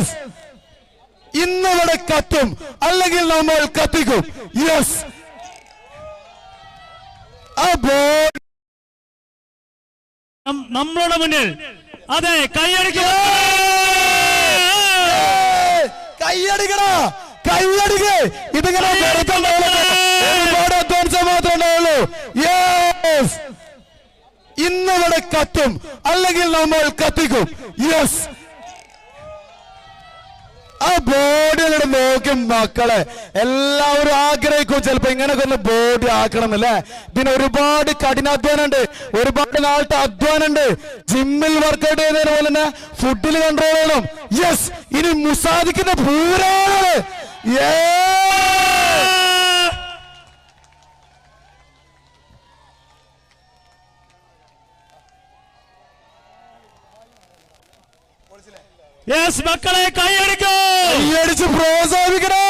Yes ഇന്നിവിടെ കത്തും. അല്ലെങ്കിൽ നമ്മൾ കത്തിക്കും. യെസ് നമ്മളുടെ മുന്നിൽ. അതെ കൈയടിക്കുക. കൈയടിക്കണ കൈയടിക്ക. ഇതിങ്ങനെ. ഒരുപാട് അധ്വാനിച്ചാൽ മാത്രമേ ഉണ്ടാവുള്ളൂ. യെസ് ഇന്നിവിടെ കത്തും. അല്ലെങ്കിൽ നമ്മൾ കത്തിക്കും. യെസ് ആ ബോഡിയുടെ നോക്കി മക്കളെ. എല്ലാവരും ആഗ്രഹിക്കും ചിലപ്പോ ഇങ്ങനൊക്കെ ഒന്ന് ബോഡി ആക്കണം അല്ലേ? പിന്നെ ഒരുപാട് കഠിനാധ്വാനം ഉണ്ട് ഒരുപാട് നാളത്തെ അധ്വാനം ഉണ്ട് ജിമ്മിൽ വർക്കൗട്ട് ചെയ്യുന്നതിന് പോലെ തന്നെ ഫുഡിൽ കൺട്രോൾ ചെയ്യണം. യെസ് ഇനി മുസാദിക്കുന്ന പൂരാണ്. യെസ് മക്കളെ കൈയടിക്കൂ. കൈയടിച്ച് പ്രോത്സാഹിപ്പിക്കണോ?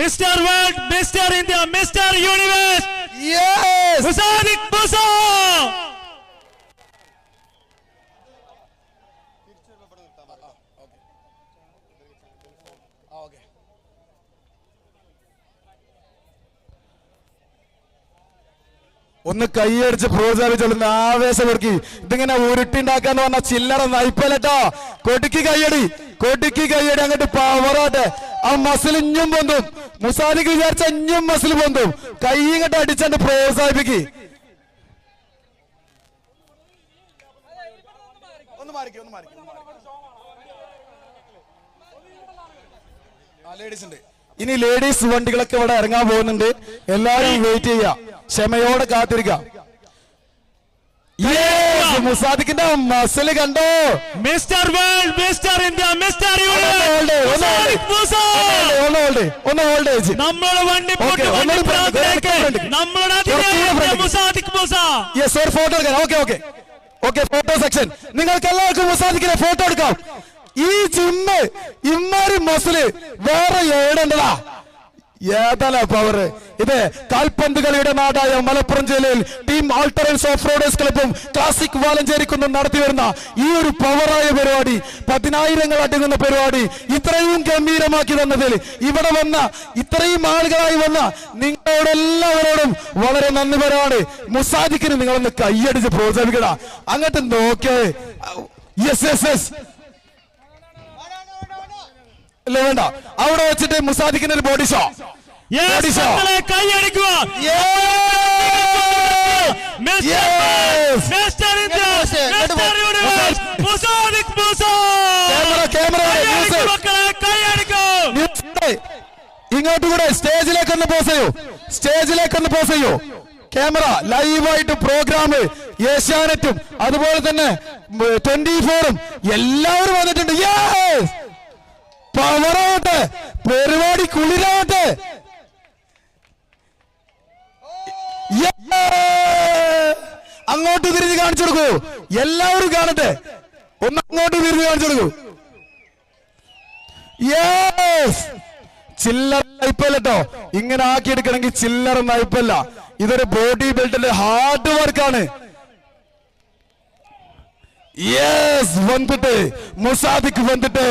Mister world mister India mister universe. Yes ഒന്ന് കൈയടിച്ച് പ്രോത്സാഹിപ്പിച്ചോളുന്ന ആവേശപ്പെടുക്കി ഇതിങ്ങനെ ഉരുട്ടിണ്ടാക്കാന്ന് പറഞ്ഞ ചില്ലറ നയിപ്പല്ലോ കൊടുക്കി കൈയടി കൊടുക്കി കൈയടി അങ്ങോട്ട് പവറാട്ടെ. ആ മസിൽ ഇഞ്ഞും പൊന്തും. മുസാലിക്ക് വിചാരിച്ച ഇഞ്ഞും മസിൽ പൊന്തും. കൈ ഇങ്ങോട്ട് അടിച്ചെന്റെ പ്രോത്സാഹിപ്പിക്ക്. ലേഡീസ് ഉണ്ട്. ഇനി ലേഡീസ് വണ്ടികളൊക്കെ ഇവിടെ ഇറങ്ങാൻ പോകുന്നുണ്ട്. എല്ലാരും വെയിറ്റ് ചെയ്യാ ക്ഷമയോടെ കാത്തിരിക്കാം. Yes, മുസാദിക്കിന്റെ മസിൽ കണ്ടോ? Mister world mister India mister ഒന്ന് ഹോൾഡ് നമ്മുടെ വണ്ടി. നമ്മുടെ എടുക്കാം. Okay okay okay photo section നിങ്ങൾക്ക് എല്ലാവർക്കും മുസാദിക്കിനെ ഫോട്ടോ എടുക്കാം. ഈ ജിമ്മ് ഇമ്മാരി മസിൽ വേറെ ഏടണ്ടതാ ഏതല പവർ ഇത് കാൽപന്ത് കളിയുടെ നാടായ മലപ്പുറം ജില്ലയിൽ ടീം ആൾട്ടറൻസ് ഓഫ് റോഡേഴ്സ് ക്ലബും ക്ലാസിക് വാലഞ്ചേരിക്കുന്നും നടത്തി വരുന്ന ഈ ഒരു പവറായ പരിപാടി പതിനായിരങ്ങൾ അടങ്ങുന്ന പരിപാടി ഇത്രയും ഗംഭീരമാക്കി തന്നതിൽ ഇവിടെ വന്ന ഇത്രയും ആളുകളായി വന്ന നിങ്ങളോടെല്ലാവരോടും വളരെ നന്ദി പരമാണ് മുസാദിക്കിന് നിങ്ങളൊന്ന് കൈയടിച്ച് പ്രോത്സാഹിപ്പിക്കട. അങ്ങോട്ട് നോക്കേ യെസ് യെസ് യെസ് ഇല്ല വേണ്ട. അവിടെ വെച്ചിട്ട് മുസാദിക്കിന് ഒരു body show body show കൈയടിക്കുക. Mister Yes! India mister universe camera camera കൈയടിക്കൂ കൈയടിക്കൂ ഇങ്ങോട്ട് കൂടെ സ്റ്റേജിലേക്ക് ഒന്ന് പോസ് ചെയ്യൂ സ്റ്റേജിലേക്ക് ഒന്ന് പോസ് ചെയ്യൂ. ക്യാമറ ലൈവായിട്ട് പ്രോഗ്രാം ഏഷ്യാനെറ്റും അതുപോലെ തന്നെ ട്വന്റി ഫോറും എല്ലാവരും വന്നിട്ടുണ്ട്. Yes! പവറാവട്ടെ പരിപാടി കുളിരാവട്ടെ! അങ്ങോട്ട് തിരിഞ്ഞ് കാണിച്ചു കൊടുക്കൂ. എല്ലാവരും കാണട്ടെ. ഒന്ന് അങ്ങോട്ട് തിരിഞ്ഞ് കാണിച്ചു കൊടുക്കൂ. ചില്ലറ നയിപ്പല്ല ഇങ്ങനെ ആക്കിയെടുക്കണമെങ്കിൽ ചില്ലറ നയിപ്പല്ല ഇതൊരു ബോഡി ബിൽഡിന്റെ ഹാർഡ് വർക്കാണ് യെസ് വന്നിട്ട്. മുസാദിക്ക് വന്നിട്ട്.